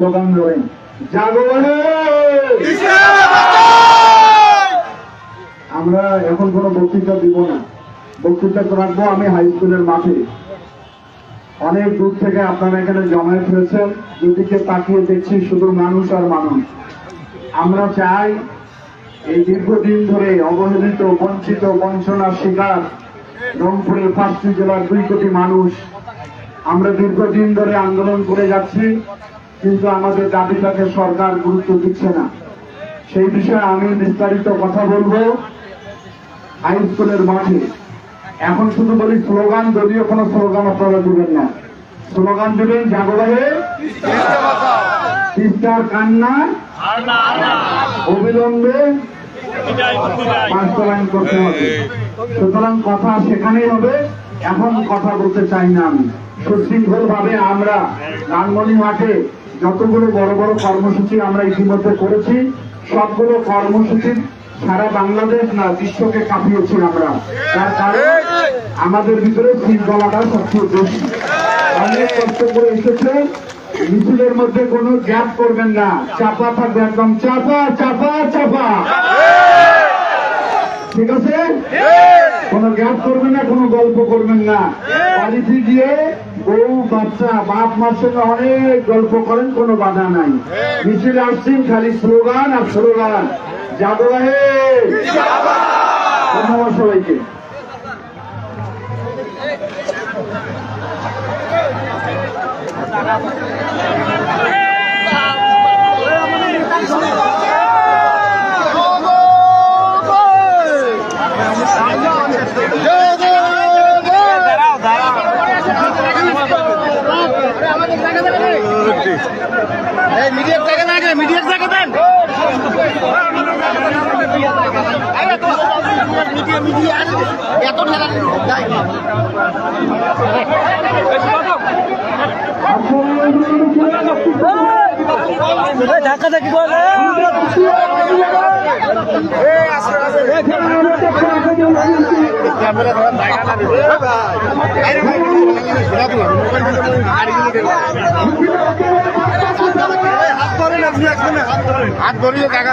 Slogan দেবেন জাগো আমরা এখন কোনো বক্তৃতা দিব না। বক্তৃতা রাখব আমি হাই স্কুলের মাঠে। অনেক দূর থেকে আপনারা এখানে জমায়েত হয়েছেন। দুদিকে তাকিয়ে দেখছি শুধু মানুষ আর মানুষ। আমরা চাই এই দীর্ঘদিন ধরে অবহেলিত, বঞ্চিত, বঞ্চনার শিকার রংপুরের পাঁচটি জেলার দুই কোটি মানুষ। আমরা দীর্ঘদিন ধরে আন্দোলন করে যাচ্ছি। কিন্তু আমাদের দাবিটাকে সরকার গুরুত্ব দিচ্ছে না। সেই বিষয়ে আমি বিস্তারিত কথা বলব হাই স্কুলের মাঠে। এখন শুধু বলি স্লোগান, যদিও কোনো স্লোগান আপনারা দিবেন না। স্লোগান দেবেন জাগবাহে, তিস্তার কান্না, অবিলম্বে বাস্তবায়ন করতে হবে। সুতরাং কথা সেখানেই হবে। এখন কথা বলতে চাই না আমি। সুশৃঙ্খল ভাবে আমরা লালমনি মাঠে যতগুলো বড় বড় কর্মসূচি আমরা ইতিমধ্যে করেছি, সবগুলো কর্মসূচির সারা বাংলাদেশ না, বিশ্বকে কাঁপিয়েছি আমরা। তার কারণ, আমাদের ভিতরে শৃঙ্খলাটা সবচেয়ে বেশি। অনেক কষ্ট করে এসেছে, মিছিলের মধ্যে কোনো গ্যাপ করবেন না। চাপা থাকবে একদম, চাপা চাপা চাপা। ঠিক আছে? কোনো গ্যাপ করবেন না, কোনো গল্প করবেন না। বাড়িতে গিয়ে বউ, বাচ্চা, বাপ, মার সঙ্গে অনেক গল্প করেন, কোনো বাধা নাই। মিছিল আসছেন, খালি স্লোগান আর স্লোগান। হে। ধন্যবাদ সবাইকে। মিডিয়ার ধাক্কা ধাক্কি না হাত ধরিয়ে টাকা